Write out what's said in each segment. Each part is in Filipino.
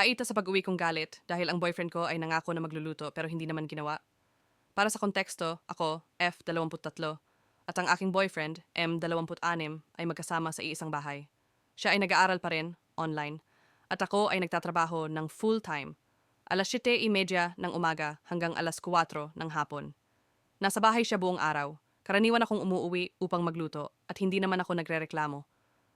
Aita sa pag-uwi kong galit dahil ang boyfriend ko ay nangako na magluluto pero hindi naman ginawa. Para sa konteksto, ako, F23, at ang aking boyfriend, M26, ay magkasama sa iisang bahay. Siya ay nag-aaral pa rin, online, at ako ay nagtatrabaho ng full-time, alas 7.30 ng umaga hanggang alas 4 ng hapon. Nasa bahay siya buong araw. Karaniwan akong umuuwi upang magluto at hindi naman ako nagrereklamo.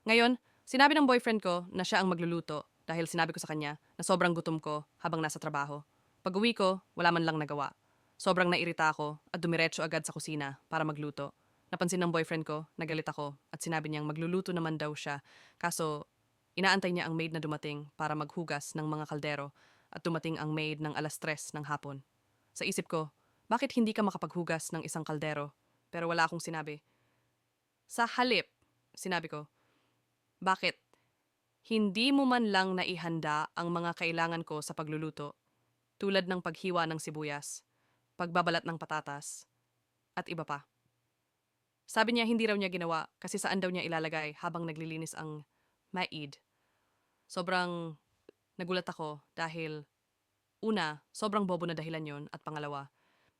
Ngayon, sinabi ng boyfriend ko na siya ang magluluto dahil sinabi ko sa kanya na sobrang gutom ko habang nasa trabaho. Pag uwi ko, wala man lang nagawa. Sobrang nairita ako at dumiretso agad sa kusina para magluto. Napansin ng boyfriend ko, nagalit ako at sinabi niyang magluluto naman daw siya kaso inaantay niya ang maid na dumating para maghugas ng mga kaldero at dumating ang maid ng alas tres ng hapon. Sa isip ko, bakit hindi ka makapaghugas ng isang kaldero? Pero wala akong sinabi. Sa halip, sinabi ko, bakit? Hindi mo man lang naihanda ang mga kailangan ko sa pagluluto, tulad ng paghiwa ng sibuyas, pagbabalat ng patatas, at iba pa. Sabi niya hindi raw niya ginawa kasi saan daw niya ilalagay habang naglilinis ang maid. Sobrang nagulat ako dahil una, sobrang bobo na dahilan yon at pangalawa,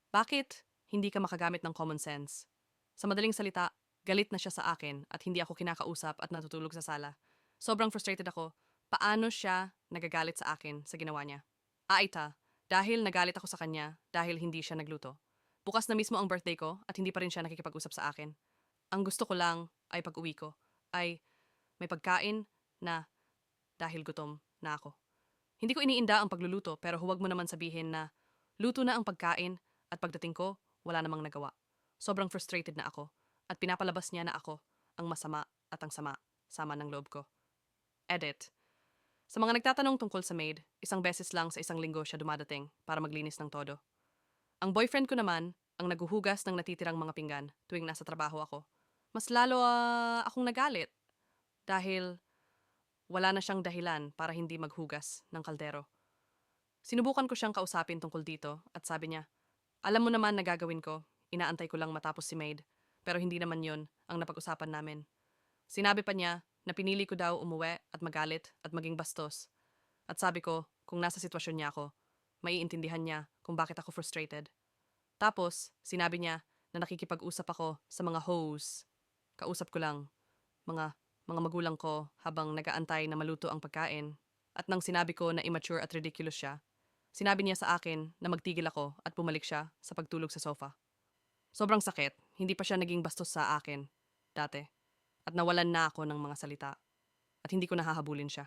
bakit hindi ka makagamit ng common sense? Sa madaling salita, galit na siya sa akin at hindi ako kinakausap at natutulog sa sala. Sobrang frustrated ako. Paano siya nagagalit sa akin sa ginawa niya? Aita, dahil nagalit ako sa kanya dahil hindi siya nagluto. Bukas na mismo ang birthday ko at hindi pa rin siya nakikipag-usap sa akin. Ang gusto ko lang ay pag-uwi ko ay may pagkain na dahil gutom na ako. Hindi ko iniinda ang pagluluto pero huwag mo naman sabihin na luto na ang pagkain at pagdating ko, wala namang nagawa. Sobrang frustrated na ako at pinapalabas niya na ako ang masama at ang sama, sama ng loob ko. Edit. Sa mga nagtatanong tungkol sa maid, isang beses lang sa isang linggo siya dumadating para maglinis ng todo. Ang boyfriend ko naman ang naguhugas ng natitirang mga pinggan tuwing nasa trabaho ako. Mas lalo ah, akong nagalit dahil wala na siyang dahilan para hindi maghugas ng kaldero. Sinubukan ko siyang kausapin tungkol dito at sabi niya, alam mo naman na gagawin ko, inaantay ko lang matapos si maid, pero hindi naman yon ang napag-usapan namin. Sinabi pa niya na pinili ko daw umuwi at magalit at maging bastos. At sabi ko, kung nasa sitwasyon niya ako, maiintindihan niya kung bakit ako frustrated. Tapos, sinabi niya na nakikipag-usap ako sa mga hoes. Kausap ko lang, mga mga magulang ko habang nagaantay na maluto ang pagkain. At nang sinabi ko na immature at ridiculous siya, sinabi niya sa akin na magtigil ako at bumalik siya sa pagtulog sa sofa. Sobrang sakit, hindi pa siya naging bastos sa akin, dati. At nawalan na ako ng mga salita. At hindi ko nahahabulin siya.